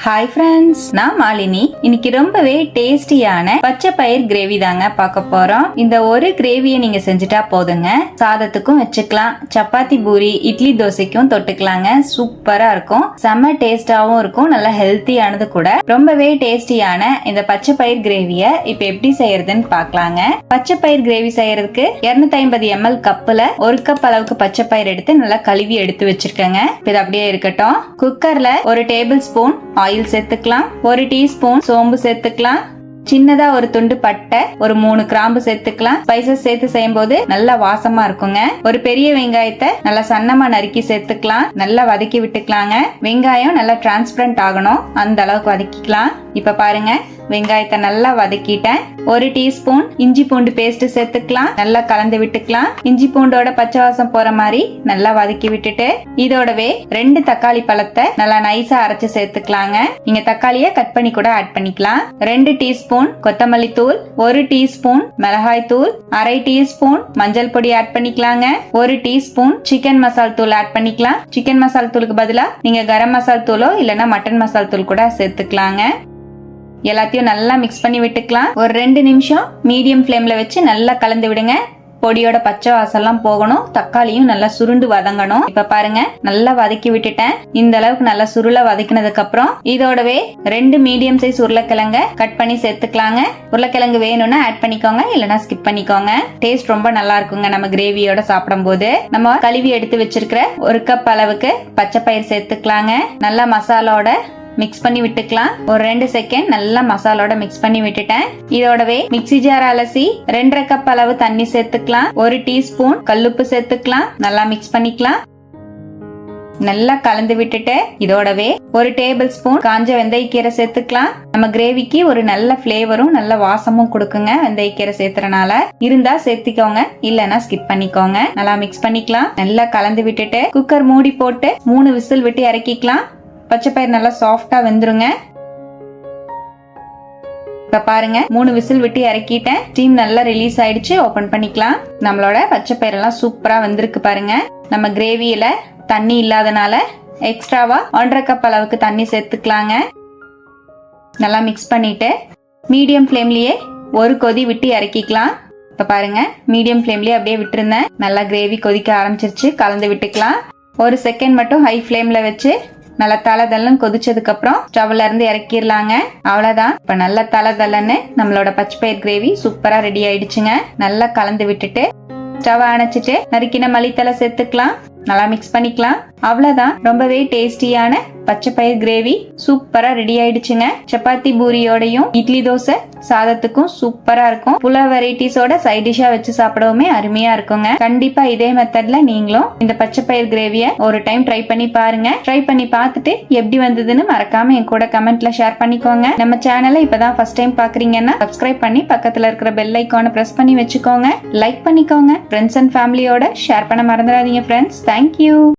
Hi friends நான் மாலினி. இன்னைக்கு ரொம்பவே டேஸ்டியான பச்சை பயிர் கிரேவி தாங்க பார்க்க போறோம். இந்த ஒரு கிரேவியை நீங்க செஞ்சுட்டா போதுங்க. சாதத்துக்கும் வச்சுக்கலாம். சப்பாத்தி பூரி இட்லி தோசைக்கும் தொட்டுக்கலாங்க. சூப்பரா இருக்கும். செம்ம டேஸ்டாவும் இருக்கும். நல்லா ஹெல்த்தியானது கூட. ரொம்பவே டேஸ்டியான இந்த பச்சை பயிர் கிரேவிய இப்ப எப்படி செய்யறதுன்னு பார்க்கலாங்க. பச்சை பயிர் கிரேவி செய்யறதுக்கு 250 ஐம்பது எம்எல் கப்புல ஒரு கப் அளவுக்கு பச்சை பயிர் எடுத்து நல்லா கழுவி எடுத்து வச்சிருக்கேங்க. இது அப்படியே இருக்கட்டும். குக்கர்ல ஒரு டேபிள் ஸ்பூன் ஆயில் சேர்த்துக்கலாம். ஒரு டீஸ்பூன் சோம்பு சேர்த்துக்கலாம். சின்னதா ஒரு துண்டு பட்டை ஒரு மூணு கிராம்பு சேர்த்துக்கலாம். ஸ்பைசஸ் சேர்த்து செய்யும்போது நல்லா வாசமா இருக்குங்க. ஒரு பெரிய வெங்காயத்தை நல்லா சன்னமா நறுக்கி சேர்த்துக்கலாம். நல்லா வதக்கி விட்டுக்கலாங்க. வெங்காயம் நல்லா டிரான்ஸ்பரண்ட் ஆகணும். அந்த அளவுக்கு வதக்கிக்கலாம். இப்ப பாருங்க. வெங்காயத்தை நல்லா வதக்கிட்டேன். ஒரு டீஸ்பூன் இஞ்சி பூண்டு பேஸ்ட் சேர்த்துக்கலாம். நல்லா கலந்து விட்டுக்கலாம். இஞ்சி பூண்டோட பச்சை வாசம் போற மாதிரி நல்லா வதக்கி விட்டுட்டு இதோடவே ரெண்டு தக்காளி பழத்தை நல்லா நைஸா அரைச்சு சேர்த்துக்கலாங்க. நீங்க தக்காளிய கட் பண்ணி கூட ஆட் பண்ணிக்கலாம். ரெண்டு டீஸ்பூன் கொத்தமல்லி தூள் ஒரு டீஸ்பூன் மிளகாய் தூள் அரை டீஸ்பூன் மஞ்சள் பொடி ஆட் பண்ணிக்கலாங்க. ஒரு டீஸ்பூன் சிக்கன் மசால் தூள் ஆட் பண்ணிக்கலாம். சிக்கன் மசால் தூளுக்கு பதிலா நீங்க கரம் மசால் தூளோ இல்லனா மட்டன் மசால் தூள் கூட சேர்த்துக்கலாங்க. எல்லாத்தையும் நல்லா மிக்ஸ் பண்ணி விட்டுக்கலாம். ஒரு ரெண்டு நிமிஷம் மீடியம் ஃப்ளேம்ல வச்சு நல்லா கலந்து விடுங்க. பொடியோட பச்சை வாசம்லாம் போகணும். தக்காளியும் நல்லா சுருண்டு வதங்கணும். இப்ப பாருங்க நல்லா வதக்கி விட்டுட்டேன். இந்த அளவுக்கு நல்லா சுருள வதக்கினதுக்கு அப்புறம் இதோடவே ரெண்டு மீடியம் சைஸ் உருளைக்கிழங்க கட் பண்ணி சேர்த்துக்கலாங்க. உருளைக்கிழங்கு வேணும்னா ஆட் பண்ணிக்கோங்க இல்லைன்னா ஸ்கிப் பண்ணிக்கோங்க. டேஸ்ட் ரொம்ப நல்லா இருக்குங்க நம்ம கிரேவியோட சாப்பிடும் போது நம்ம கழுவி எடுத்து வச்சிருக்கிற ஒரு கப் அளவுக்கு பச்சை பயிர் சேர்த்துக்கலாங்க. நல்லா மசாலோட மிக்ஸ் பண்ணி விட்டுக்கலாம். ஒரு ரெண்டு செகண்ட் நல்லா மசாலோட மிக்ஸ் பண்ணி விட்டுட்டேன். இதோடவே மிக்ஸி ஜார் அலசி ரெண்டரை கப் அளவு தண்ணி சேர்த்துக்கலாம். ஒரு டீஸ்பூன் கல்லுப்பு சேர்த்துக்கலாம். நல்லா மிக்ஸ் பண்ணிக்கலாம். நல்லா கலந்து விட்டுட்டு இதோடவே ஒரு டேபிள் ஸ்பூன் காஞ்ச வெந்தயக்கீரை சேர்த்துக்கலாம். நம்ம கிரேவிக்கு ஒரு நல்ல ஃபிளேவரும் நல்ல வாசமும் கொடுக்குங்க வெந்தயக்கீரை சேர்த்துறனால. இருந்தா சேர்த்திக்கோங்க. இல்லைன்னா ஸ்கிப் பண்ணிக்கோங்க. நல்லா மிக்ஸ் பண்ணிக்கலாம். நல்லா கலந்து விட்டுட்டு குக்கர் மூடி போட்டு மூணு விசில் விட்டு இறக்கிக்கலாம். பச்சை பயிர் நல்லா சாஃப்டா வெந்துருங்க. இப்ப பாருங்க மூணு விசில் விட்டு இறக்கிட்டேன். ஸ்டீம் நல்லா ரிலீஸ் ஆயிடுச்சு ஓபன் பண்ணிக்கலாம். நம்மளோட பச்சை பயிர் எல்லாம் சூப்பரா வந்திருக்கு பாருங்க. நம்ம கிரேவியில தண்ணி இல்லாதனால எக்ஸ்ட்ராவா ஒன்றரை கப் அளவுக்கு தண்ணி சேர்த்துக்கலாங்க. நல்லா மிக்ஸ் பண்ணிட்டு மீடியம் ஃப்ளேம்லயே ஒரு கொதி விட்டு இறக்கிக்கலாம். இப்ப பாருங்க மீடியம் ஃப்ளேம்லயே அப்படியே விட்டுருந்தேன். நல்லா கிரேவி கொதிக்க ஆரம்பிச்சிருச்சு கலந்து விட்டுக்கலாம். ஒரு செகண்ட் மட்டும் ஹை ஃப்ளேம்ல வச்சு நல்லா தலை தள்ளன்னு கொதிச்சதுக்கு அப்புறம் ஸ்டவ்ல இருந்து இறக்கிடலாங்க. அவ்வளவுதான். இப்ப நல்ல தலை தள்ளன்னு நம்மளோட பச்சை பயிர் கிரேவி சூப்பரா ரெடி ஆயிடுச்சுங்க. நல்லா கலந்து விட்டுட்டு ஸ்டவ் அணைச்சிட்டு நறுக்கின மல்லித்தலை சேர்த்துக்கலாம். நல்லா மிக்ஸ் பண்ணிக்கலாம். அவ்வளவுதான். ரொம்பவே டேஸ்டியான பச்சை பயிர் கிரேவி சூப்பரா ரெடி ஆயிடுச்சுங்க. சப்பாத்தி பூரியோடையும் இட்லி தோசை சாதத்துக்கும் சூப்பரா இருக்கும். புல வெரைட்டிஸோட சைட் டிஷ்ஷா வச்சு சாப்பிடவுமே அருமையா இருக்குங்க. கண்டிப்பா இதே மெத்தட்ல நீங்களும் இந்த பச்சை பயிர் கிரேவிய ஒரு டைம் ட்ரை பண்ணி பாருங்க. ட்ரை பண்ணி பார்த்துட்டு எப்படி வந்ததுன்னு மறக்காம என் கூட கமெண்ட்ல ஷேர் பண்ணிக்கோங்க. நம்ம சேனலை இப்பதான் ஃபர்ஸ்ட் டைம் பாக்குறீங்கன்னா சப்ஸ்கிரைப் பண்ணி பக்கத்துல இருக்கிற பெல் ஐக்கானை பிரஸ் பண்ணி வச்சுக்கோங்க. லைக் பண்ணிக்கோங்க. ஃப்ரெண்ட்ஸ் அண்ட் ஃபேமிலியோட ஷேர் பண்ண மறந்துடாதீங்க ஃப்ரெண்ட்ஸ் Thank you.